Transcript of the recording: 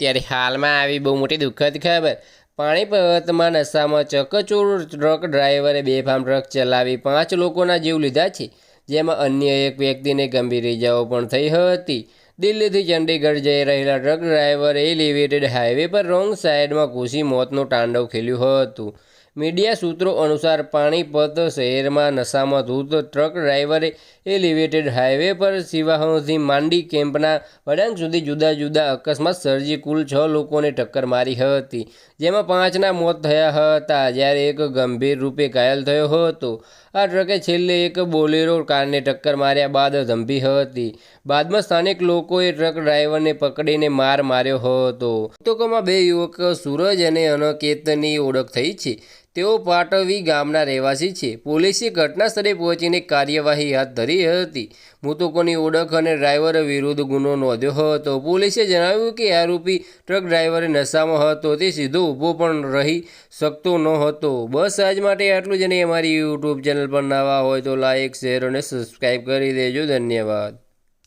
અત્યારે હાલમાં આવી બહુ મોટી દુઃખદ ખબર. પાણીપતમાં નશામાં ચકચોર ટ્રક ડ્રાઈવરે બેફામ ટ્રક ચલાવી પાંચ લોકોના જીવ લીધા છે, જેમાં અન્ય એક વ્યક્તિને ગંભીર ઇજાઓ પણ થઈ હતી. દિલ્હીથી ચંડીગઢ જઈ રહેલા ટ્રક ડ્રાઈવરે એલિવેટેડ હાઈવે પર રોંગ સાઈડમાં ઘૂસી મોતનું તાંડવ ખેલ્યું હતું. મીડિયા સૂત્રો અનુસાર પાણીપત શહેરમાં નશામાં ધૂત ટ્રક ડ્રાઈવરે એલિવેટેડ હાઈવે પર સિવાહોથી માંડી કેમ્પના વડાંગ સુધી જુદા જુદા અકસ્માત સર્જી કુલ છ લોકોને ટક્કર મારી હતી, જેમાં પાંચના મોત થયા હતા જ્યારે એક ગંભીર રૂપે ઘાયલ થયો હતો. આ ટ્રકે છેલ્લે એક બોલેરો કારને ટક્કર માર્યા બાદ ધંભી હતી. બાદમાં સ્થાનિક લોકોએ ટ્રક ડ્રાઈવરને પકડીને માર માર્યો હતો. મૃતકોમાં બે યુવક સૂરજ અને અનકેતની ઓળખ થઈ છે. તેઓ પાટવી ગામના રહેવાસી છે. પોલીસે ઘટના સ્થળે પહોંચીને કાર્યવાહી હાથ ધરી હતી. મૃતકોની ઓળખ અને ડ્રાઈવર વિરુદ્ધ ગુનો નોંધ્યો હતો. પોલીસે જણાવ્યું કે આરોપી ટ્રક ડ્રાઈવર નશામાં હતો. તે સીધો ઊભો પણ રહી શકતો ન હતો બસ આજ માટે આટલું જ નહીં અમારી યુટ્યુબ ચેનલ પર નવા હોય તો લાઇક શેર અને સબસ્ક્રાઈબ કરી દેજો. ધન્યવાદ.